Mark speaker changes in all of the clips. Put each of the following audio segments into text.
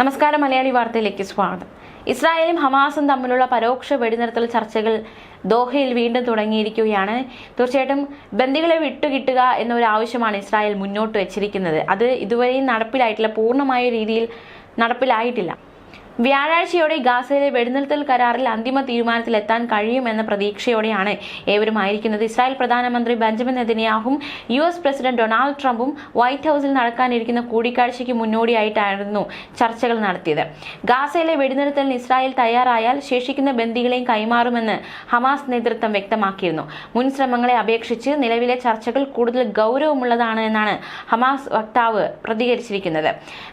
Speaker 1: നമസ്കാരം മലയാളി വാർത്തയിലേക്ക് സ്വാഗതം. ഇസ്രായേലും ഹമാസും തമ്മിലുള്ള പരോക്ഷ വെടിനിർത്തൽ ചർച്ചകൾ ദോഹയിൽ വീണ്ടും തുടങ്ങിയിരിക്കുകയാണ്. തീർച്ചയായിട്ടും ബന്ദികളെ വിട്ടുകിട്ടുക എന്നൊരു ആവശ്യമാണ് ഇസ്രായേൽ മുന്നോട്ട് വെച്ചിരിക്കുന്നത്. അത് ഇതുവരെയും നടപ്പിലായിട്ടില്ല പൂർണമായ രീതിയിൽ നടപ്പിലായിട്ടില്ല. വ്യാഴാഴ്ചയോടെ ഗാസയിലെ വെടിനിർത്തൽ കരാറിൽ അന്തിമ തീരുമാനത്തിലെത്താൻ കഴിയുമെന്ന പ്രതീക്ഷയോടെയാണ് ഏവരും ആയിരിക്കുന്നത് ഇസ്രായേൽ പ്രധാനമന്ത്രി ബെഞ്ചമിൻ നെതന്യാഹും യു എസ് പ്രസിഡന്റ് ഡൊണാൾഡ് ട്രംപും വൈറ്റ് ഹൌസിൽ നടക്കാനിരിക്കുന്ന കൂടിക്കാഴ്ചയ്ക്ക് മുന്നോടിയായിട്ടായിരുന്നു ചർച്ചകൾ നടത്തിയത്. ഗാസയിലെ വെടിനിർത്തലിന് ഇസ്രായേൽ തയ്യാറായാൽ ശേഷിക്കുന്ന ബന്ദികളെയും കൈമാറുമെന്ന് ഹമാസ് നേതൃത്വം വ്യക്തമാക്കിയിരുന്നു. മുൻ ശ്രമങ്ങളെ അപേക്ഷിച്ച് നിലവിലെ ചർച്ചകൾ കൂടുതൽ ഗൗരവമുള്ളതാണ് എന്നാണ് ഹമാസ് വക്താവ് പ്രതികരിച്ചിരിക്കുന്നത്.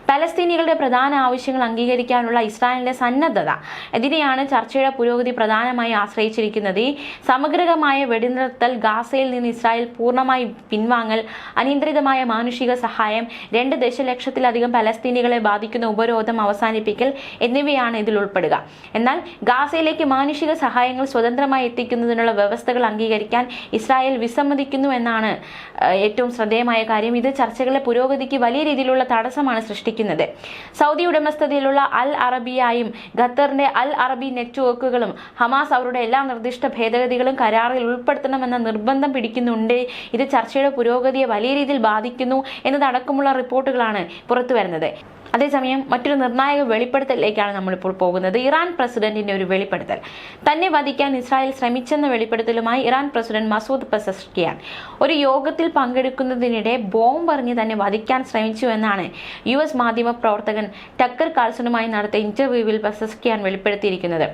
Speaker 1: പലസ്തീനികളുടെ പ്രധാന ആവശ്യങ്ങൾ അംഗീകരിക്കാനുള്ള ഇസ്രായേലിന്റെ സന്നദ്ധത. ഇതിനെയാണ് ചർച്ചയുടെ പുരോഗതി പ്രധാനമായി ആശ്രയിച്ചിരിക്കുന്നത്. സമഗ്രമായ വെടിനിർത്തൽ ഗാസയിൽ നിന്ന് ഇസ്രായേൽ പൂർണമായി പിൻവാങ്ങൽ അനിയന്ത്രിതമായ മാനുഷിക സഹായം രണ്ട് ദശലക്ഷത്തിലധികം പലസ്തീനികളെ ബാധിക്കുന്ന ഉപരോധം അവസാനിപ്പിക്കൽ എന്നിവയാണ് ഇതിൽ ഉൾപ്പെടുക. എന്നാൽ ഗാസയിലേക്ക് മാനുഷിക സഹായങ്ങൾ സ്വതന്ത്രമായി എത്തിക്കുന്നതിനുള്ള വ്യവസ്ഥകൾ അംഗീകരിക്കാൻ ഇസ്രായേൽ വിസമ്മതിക്കുന്നു എന്നാണ് ഏറ്റവും ശ്രദ്ധേയമായ കാര്യം. ഇത് ചർച്ചകളുടെ പുരോഗതിക്ക് വലിയ രീതിയിലുള്ള തടസ്സമാണ് സൃഷ്ടിക്കുന്നത്. സൗദി ഉടമസ്ഥതയിലുള്ള അൽ അറബിയായും ഖത്തറിന്റെ അൽ അറബി നെറ്റ്വർക്കുകളും ഹമാസ് അവരുടെ എല്ലാ നിർദ്ദിഷ്ട ഭേദഗതികളും കരാറിൽ ഉൾപ്പെടുത്തണമെന്ന നിർബന്ധം പിടിക്കുന്നുണ്ട്. ഇത് ചർച്ചയുടെ പുരോഗതിയെ വലിയ രീതിയിൽ ബാധിക്കുന്നു എന്നതടക്കമുള്ള റിപ്പോർട്ടുകളാണ് പുറത്തുവരുന്നത് അതേസമയം മറ്റൊരു നിർണായക വെളിപ്പെടുത്തലിലേക്കാണ് നമ്മളിപ്പോൾ പോകുന്നത്. ഇറാൻ പ്രസിഡന്റിന്റെ ഒരു വെളിപ്പെടുത്തൽ. തന്നെ വധിക്കാൻ ഇസ്രായേൽ ശ്രമിച്ചെന്ന വെളിപ്പെടുത്തലുമായി ഇറാൻ പ്രസിഡന്റ് മസൂദ് പെസഷ്കിയാൻ ഒരു യോഗത്തിൽ പങ്കെടുക്കുന്നതിനിടെ ബോംബ് എറിഞ്ഞ് തന്നെ വധിക്കാൻ ശ്രമിച്ചു എന്നാണ് യു എസ് മാധ്യമ പ്രവർത്തകൻ ടക്കർ കാൾസണുമായി നടത്തിയ ഇന്റർവ്യൂവിൽ പെസഷ്കിയാൻ വെളിപ്പെടുത്തിയിരിക്കുന്നത്.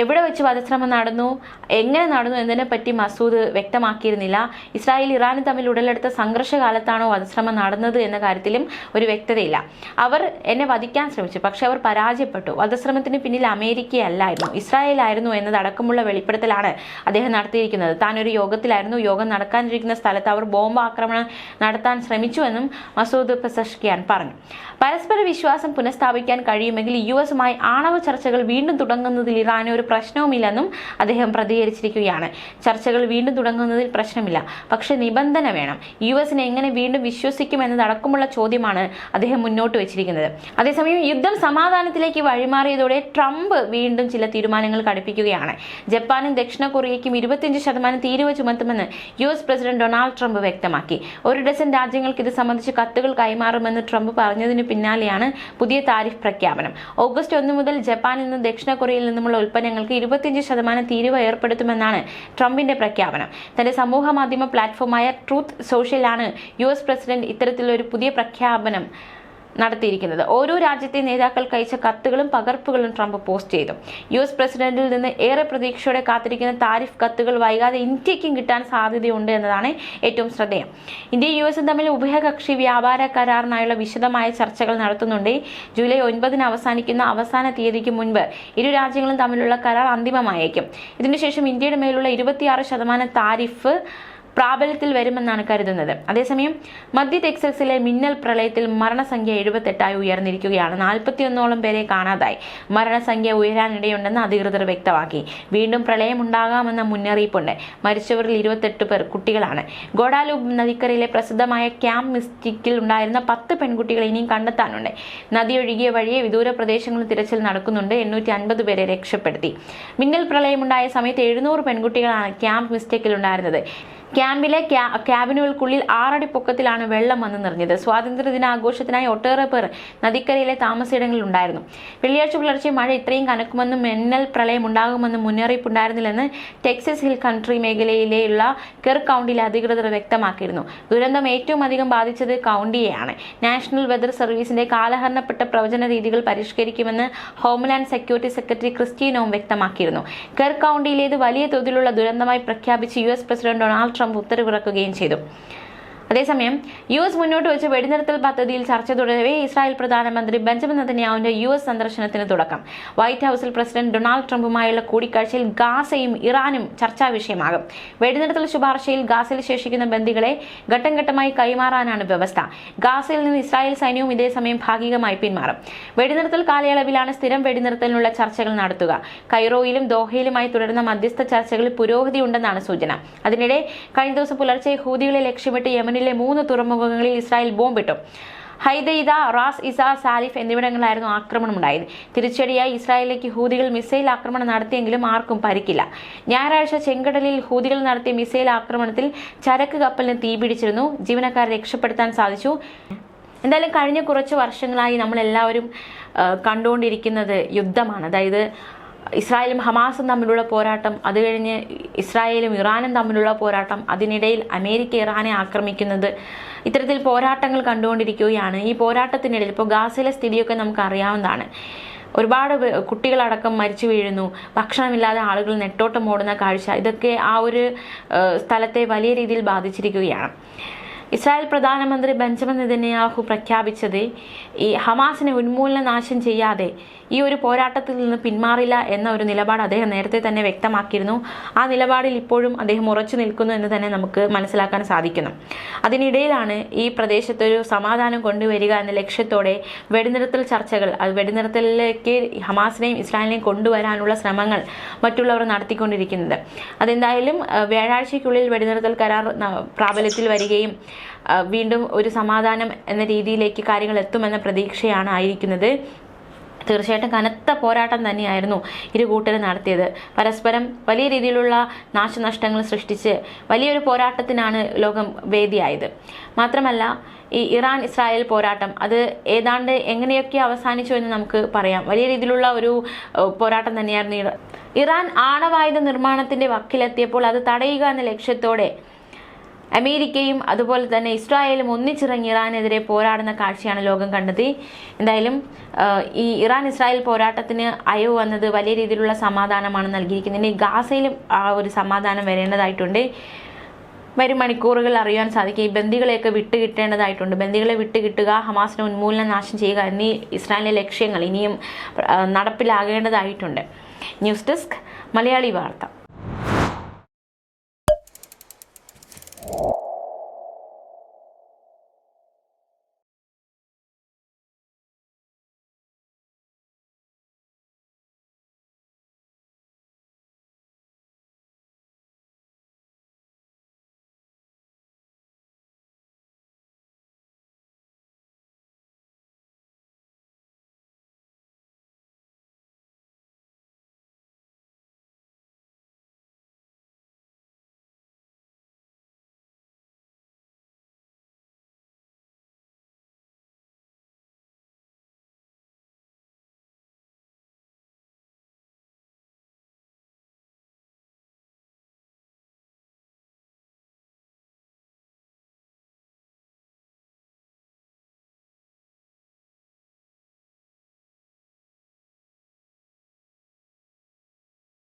Speaker 1: എവിടെ വെച്ച് വധശ്രമം നടന്നു? എങ്ങനെ നടന്നു എന്നതിനെ പറ്റി മസൂദ് വ്യക്തമാക്കിയിരുന്നില്ല. ഇസ്രായേൽ ഇറാൻ തമ്മിൽ ഉടലെടുത്ത സംഘർഷകാലത്താണോ വധശ്രമം നടന്നത് എന്ന കാര്യത്തിലും ഒരു വ്യക്തതയില്ല. അവർ എന്നെ വധിക്കാൻ ശ്രമിച്ചു പക്ഷെ അവർ പരാജയപ്പെട്ടു. വധശ്രമത്തിന് പിന്നിൽ അമേരിക്കയല്ലായിരുന്നു. ഇസ്രായേൽ ഇസ്രായേലായിരുന്നു എന്നതടക്കമുള്ള വെളിപ്പെടുത്തലാണ് അദ്ദേഹം നടത്തിയിരിക്കുന്നത്. താൻ ഒരു യോഗത്തിലായിരുന്നു. യോഗം നടക്കാനിരിക്കുന്ന സ്ഥലത്ത് അവർ ബോംബ് ആക്രമണം നടത്താൻ ശ്രമിച്ചുവെന്നും മസൂദ് പെസഷ്കിയാൻ പറഞ്ഞു. പരസ്പര വിശ്വാസം പുനഃസ്ഥാപിക്കാൻ കഴിയുമെങ്കിൽ യു എസുമായി ആണവ ചർച്ചകൾ വീണ്ടും തുടങ്ങുന്നതിൽ ഇറാന് ഒരു പ്രശ്നവുമില്ലെന്നും അദ്ദേഹം പ്രതികരിച്ചിരിക്കുകയാണ്. ചർച്ചകൾ വീണ്ടും തുടങ്ങുന്നതിൽ പ്രശ്നമില്ല. പക്ഷേ നിബന്ധന വേണം. യു എസിനെ എങ്ങനെ വീണ്ടും വിശ്വസിക്കും വിശ്വസിക്കുമെന്നതടക്കമുള്ള ചോദ്യമാണ് അദ്ദേഹം മുന്നോട്ട് വെച്ചിരിക്കുന്നത്. അതേസമയം യുദ്ധം സമാധാനത്തിലേക്ക് വഴിമാറിയതോടെ ട്രംപ് വീണ്ടും ചില തീരുമാനങ്ങൾ കടുപ്പിക്കുകയാണ്. ജപ്പാനും ദക്ഷിണ കൊറിയയ്ക്കും ഇരുപത്തിയഞ്ച് ശതമാനം തീരുവ ചുമത്തുമെന്ന് U S president Donald Trump വ്യക്തമാക്കി. ഒരു ഡസൻ രാജ്യങ്ങൾക്ക് ഇത് സംബന്ധിച്ച് കത്തുകൾ കൈമാറുമെന്ന് ട്രംപ് പറഞ്ഞതിന് പിന്നാലെയാണ് പുതിയ താരിഫ് പ്രഖ്യാപനം. ഓഗസ്റ്റ് ഒന്ന് മുതൽ ജപ്പാനിൽ നിന്നും ദക്ഷിണ കൊറിയയിൽ നിന്നുമുള്ള ഉൽപ്പന്നങ്ങൾക്ക് ഇരുപത്തിയഞ്ച് ശതമാനം തീരുവ ഏർപ്പെടുത്തുമെന്നാണ് ട്രംപിന്റെ പ്രഖ്യാപനം. തന്റെ സമൂഹ മാധ്യമ പ്ലാറ്റ്ഫോമായ ട്രൂത്ത് സോഷ്യലാണ് യു എസ് പ്രസിഡന്റ് ഇത്തരത്തിലൊരു പുതിയ പ്രഖ്യാപനം നടത്തിയിരിക്കുന്നത്. ഓരോ രാജ്യത്തെ നേതാക്കൾ അയച്ച കത്തുകളും പകർപ്പുകളും ട്രംപ് പോസ്റ്റ് ചെയ്തു. യു എസ് പ്രസിഡന്റിൽ നിന്ന് ഏറെ പ്രതീക്ഷയോടെ കാത്തിരിക്കുന്ന താരിഫ് കത്തുകൾ വൈകാതെ ഇന്ത്യക്കും കിട്ടാൻ സാധ്യതയുണ്ട് എന്നതാണ് ഏറ്റവും ശ്രദ്ധേയം. ഇന്ത്യ യു എസും തമ്മിൽ ഉഭയകക്ഷി വ്യാപാര കരാറിനായുള്ള വിശദമായ ചർച്ചകൾ നടത്തുന്നുണ്ട്. ജൂലൈ ഒൻപതിന് അവസാനിക്കുന്ന അവസാന തീയതിക്ക് മുൻപ് ഇരു രാജ്യങ്ങളും തമ്മിലുള്ള കരാർ അന്തിമമായേക്കും. ഇതിനുശേഷം ഇന്ത്യയുടെ മേലുള്ള ഇരുപത്തിയാറ് ശതമാനം താരിഫ് പ്രാബല്യത്തിൽ വരുമെന്നാണ് കരുതുന്നത്. അതേസമയം മധ്യ ടെക്സസിലെ മിന്നൽ പ്രളയത്തിൽ മരണസംഖ്യ എഴുപത്തെട്ടായി ഉയർന്നിരിക്കുകയാണ്. നാൽപ്പത്തിയൊന്നോളം പേരെ കാണാതായി. മരണസംഖ്യ ഉയരാനിടയുണ്ടെന്ന് അധികൃതർ വ്യക്തമാക്കി. വീണ്ടും പ്രളയം ഉണ്ടാകാമെന്ന മുന്നറിയിപ്പുണ്ട്. മരിച്ചവരിൽ ഇരുപത്തെട്ട് പേർ കുട്ടികളാണ്. ഗോഡാലൂബ് നദിക്കരയിലെ പ്രസിദ്ധമായ ക്യാമ്പ് മിസ്റ്റിക്കിൽ ഉണ്ടായിരുന്ന പത്ത് പെൺകുട്ടികളെ ഇനിയും കണ്ടെത്താനുണ്ട്. നദിയൊഴുകിയ വഴിയെ വിദൂര പ്രദേശങ്ങളിൽ തിരച്ചിൽ നടക്കുന്നുണ്ട്. എണ്ണൂറ്റി അൻപത് പേരെ രക്ഷപ്പെടുത്തി. മിന്നൽ പ്രളയമുണ്ടായ സമയത്ത് എഴുന്നൂറ് പെൺകുട്ടികളാണ് ക്യാമ്പ് മിസ്റ്റേക്കിൽ ഉണ്ടായിരുന്നത്. ക്യാമ്പിലെ ക്യാ- ക്യാബിനുകൾക്കുള്ളിൽ ആറടി പൊക്കത്തിലാണ് വെള്ളം വന്ന് നിറഞ്ഞത്. സ്വാതന്ത്ര്യ ദിനാഘോഷത്തിനായി ഒട്ടേറെ പേർ നദിക്കരയിലെ താമസയിടങ്ങളിൽ ഉണ്ടായിരുന്നു വെള്ളിയാഴ്ച പുലർച്ചെ മഴ ഇത്രയും കനക്കുമെന്നും മിന്നൽ പ്രളയം ഉണ്ടാകുമെന്നും മുന്നറിയിപ്പ് ഉണ്ടായിരുന്നില്ലെന്ന് ടെക്സസ് ഹിൽ കൺട്രി മേഖലയിലെയുള്ള കെർ കൗണ്ടിയിലെ അധികൃതർ വ്യക്തമാക്കിയിരുന്നു. ദുരന്തം ഏറ്റവും അധികം ബാധിച്ചത് കൗണ്ടിയെയാണ്. നാഷണൽ വെതർ സർവീസിന്റെ കാലഹരണപ്പെട്ട പ്രവചന രീതികൾ പരിഷ്കരിക്കുമെന്ന് homeland security secretary Kristi Noem വ്യക്തമാക്കിയിരുന്നു. കെർ കൗണ്ടിയിലേത് വലിയ തോതിലുള്ള ദുരന്തമായി പ്രഖ്യാപിച്ച് യു പ്രസിഡന്റ് ഡൊണാൾഡ് ട്രംപ് ഉത്തരവിറക്കുകയും ചെയ്തു. അതേസമയം യു എസ് മുന്നോട്ട് വെച്ച് വെടിനിർത്തൽ പദ്ധതിയിൽ ചർച്ച തുടരവേ ഇസ്രായേൽ പ്രധാനമന്ത്രി ബെഞ്ചമിൻ നെതന്യാഹുവിന്റെ യു എസ് സന്ദർശനത്തിന് തുടക്കം. വൈറ്റ് ഹൌസിൽ പ്രസിഡന്റ് ഡൊണാൾഡ് ട്രംപുമായുള്ള കൂടിക്കാഴ്ചയിൽ ഗാസയും ഇറാനും ചർച്ചാ വിഷയമാകും. വെടിനിർത്തൽ ശുപാർശയിൽ ഗാസയിൽ ശേഷിക്കുന്ന ബന്ദികളെ ഘട്ടം ഘട്ടമായി കൈമാറാനാണ് വ്യവസ്ഥ. ഗാസയിൽ നിന്ന് ഇസ്രായേൽ സൈന്യവും ഇതേസമയം ഭാഗികമായി പിന്മാറും. വെടിനിർത്തൽ കാലയളവിലാണ് സ്ഥിരം വെടിനിർത്തലിനുള്ള ചർച്ചകൾ നടത്തുക. കൈറോയിലും ദോഹയിലുമായി തുടരുന്ന മധ്യസ്ഥ ചർച്ചകളിൽ പുരോഗതിയുണ്ടെന്നാണ് സൂചന. അതിനിടെ കഴിഞ്ഞ ദിവസം പുലർച്ചെ ഹൂതികളെ ലക്ഷ്യമിട്ട് യമനിലെ മൂന്ന് തുറമുഖങ്ങളിൽ ഇസ്രായേൽ ബോംബിട്ടു ഹൈദൈദ റാസ് ഇസ സാലിഫ് എന്നിവിടങ്ങളിലായിരുന്നു ആക്രമണം ഉണ്ടായത് തിരിച്ചടിയായി ഇസ്രായേലിലേക്ക് ഹൂതികൾ മിസൈൽ ആക്രമണം നടത്തിയെങ്കിലും ആർക്കും പരിക്കില്ല. ഞായറാഴ്ച ചെങ്കടലിൽ ഹൂതികൾ നടത്തിയ മിസൈൽ ആക്രമണത്തിൽ ചരക്ക് കപ്പലിന് തീപിടിച്ചിരുന്നു ജീവനക്കാരെ രക്ഷപ്പെടുത്താൻ സാധിച്ചു. എന്തായാലും കഴിഞ്ഞ കുറച്ച് വർഷങ്ങളായി നമ്മളെല്ലാവരും കണ്ടുകൊണ്ടിരിക്കുന്നത് യുദ്ധമാണ്. അതായത് ഇസ്രായേലും ഹമാസും തമ്മിലുള്ള പോരാട്ടം അത് കഴിഞ്ഞ് ഇസ്രായേലും ഇറാനും തമ്മിലുള്ള പോരാട്ടം അതിനിടയിൽ അമേരിക്ക ഇറാനെ ആക്രമിക്കുന്നത്. ഇത്തരത്തിൽ പോരാട്ടങ്ങൾ കണ്ടുകൊണ്ടിരിക്കുകയാണ്. ഈ പോരാട്ടത്തിനിടയിൽ ഇപ്പോൾ ഗാസയിലെ സ്ഥിതിയൊക്കെ നമുക്ക് അറിയാവുന്നതാണ്. ഒരുപാട് കുട്ടികളടക്കം മരിച്ചു വീഴുന്നു. ഭക്ഷണമില്ലാതെ ആളുകൾ നെട്ടോട്ടം ഓടുന്ന കാഴ്ച ഇതൊക്കെ ആ ഒരു സ്ഥലത്തെ വലിയ രീതിയിൽ ബാധിച്ചിരിക്കുകയാണ്. ഇസ്രായേൽ പ്രധാനമന്ത്രി ബെഞ്ചമിൻ നെതന്യാഹു പ്രഖ്യാപിച്ചത് ഈ ഹമാസിനെ ഉന്മൂലന നാശം ചെയ്യാതെ ഈ ഒരു പോരാട്ടത്തിൽ നിന്ന് പിന്മാറില്ല എന്ന ഒരു നിലപാട് അദ്ദേഹം നേരത്തെ തന്നെ വ്യക്തമാക്കിയിരുന്നു. ആ നിലപാടിൽ ഇപ്പോഴും അദ്ദേഹം ഉറച്ചു നിൽക്കുന്നു എന്ന് തന്നെ നമുക്ക് മനസ്സിലാക്കാൻ സാധിക്കുന്നു. അതിനിടയിലാണ് ഈ പ്രദേശത്തൊരു സമാധാനം കൊണ്ടുവരിക എന്ന ലക്ഷ്യത്തോടെ വെടിനിർത്തൽ ചർച്ചകൾ അത് വെടിനിർത്തലിലേക്ക് ഹമാസിനെയും ഇസ്രായേലിനെയും കൊണ്ടുവരാനുള്ള ശ്രമങ്ങൾ മറ്റുള്ളവർ നടത്തിക്കൊണ്ടിരിക്കുന്നത്. അതെന്തായാലും വ്യാഴാഴ്ചയ്ക്കുള്ളിൽ വെടിനിർത്തൽ കരാർ പ്രാബല്യത്തിൽ വരികയും വീണ്ടും ഒരു സമാധാനം എന്ന രീതിയിലേക്ക് കാര്യങ്ങൾ എത്തുമെന്ന പ്രതീക്ഷയാണ് ആയിരിക്കുന്നത്. തീർച്ചയായിട്ടും കനത്ത പോരാട്ടം തന്നെയായിരുന്നു ഇരു കൂട്ടരും നടത്തിയത്. പരസ്പരം വലിയ രീതിയിലുള്ള നാശനഷ്ടങ്ങൾ സൃഷ്ടിച്ച് വലിയൊരു പോരാട്ടത്തിനാണ് ലോകം വേദിയായത്. മാത്രമല്ല ഈ ഇറാൻ ഇസ്രായേൽ പോരാട്ടം അത് ഏതാണ്ട് എങ്ങനെയൊക്കെ അവസാനിച്ചു എന്ന് നമുക്ക് പറയാം. വലിയ രീതിയിലുള്ള ഒരു പോരാട്ടം തന്നെയായിരുന്നു ഇറാൻ ആണവായുധ നിർമ്മാണത്തിന്റെ വക്കിലെത്തിയപ്പോൾ അത് തടയുക എന്ന ലക്ഷ്യത്തോടെ അമേരിക്കയും അതുപോലെ തന്നെ ഇസ്രായേലും ഒന്നിച്ചിറങ്ങി ഇറാനെതിരെ പോരാടുന്ന കാഴ്ചയാണ് ലോകം കണ്ടത്. എന്തായാലും ഈ ഇറാൻ ഇസ്രായേൽ പോരാട്ടത്തിന് അയവ് വന്നത് വലിയ രീതിയിലുള്ള സമാധാനമാണ് നൽകിയിരിക്കുന്നത്. ഇനി ഗാസയിലും ആ ഒരു സമാധാനം വരേണ്ടതായിട്ടുണ്ട്. വരും മണിക്കൂറുകൾ അറിയാൻ സാധിക്കും. ഈ ബന്ദികളെയൊക്കെ വിട്ടുകിട്ടേണ്ടതായിട്ടുണ്ട് ബന്ദികളെ വിട്ടുകിട്ടുക ഹമാസിനെ ഉന്മൂലനം നാശം ചെയ്യുക എന്നീ ഇസ്രായേലിലെ ലക്ഷ്യങ്ങൾ ഇനിയും നടപ്പിലാകേണ്ടതായിട്ടുണ്ട്. ന്യൂസ് ഡെസ്ക് മലയാളി വാർത്ത.